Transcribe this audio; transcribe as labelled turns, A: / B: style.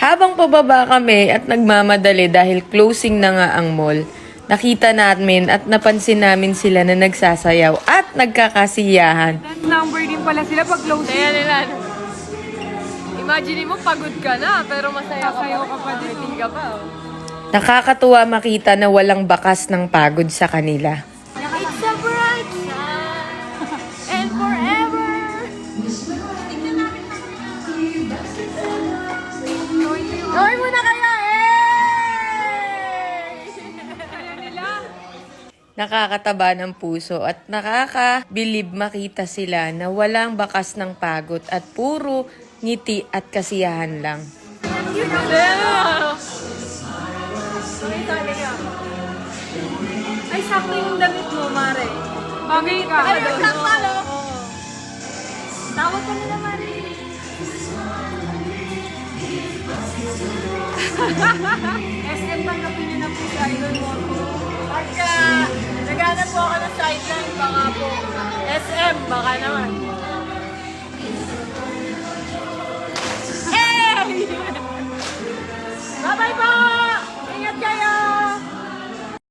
A: Habang pababa kami at nagmamadali dahil closing na nga ang mall, nakita namin at napansin namin sila na nagsasayaw at nagkakasiyahan.
B: Number din pala sila pag closing.
C: Kaya nila, imagine mo, pagod ka na, pero masaya ka
B: Sasayaw
C: pa.
B: ka pa din.
C: Ka pa, oh.
A: Nakakatuwa makita na walang bakas ng pagod sa kanila. Nakakataba ng puso at nakakabilib makita sila na walang bakas ng pagod at puro ngiti at kasiyahan lang.
C: Ay, sakto yung damit mo, Mare.
B: Bagay ka.
C: Ay, sakto, no? Tawag ka nila, Mare.
B: SM tanggapin
C: Pagka naghanap po ako ng sideline, baka po SM, baka naman.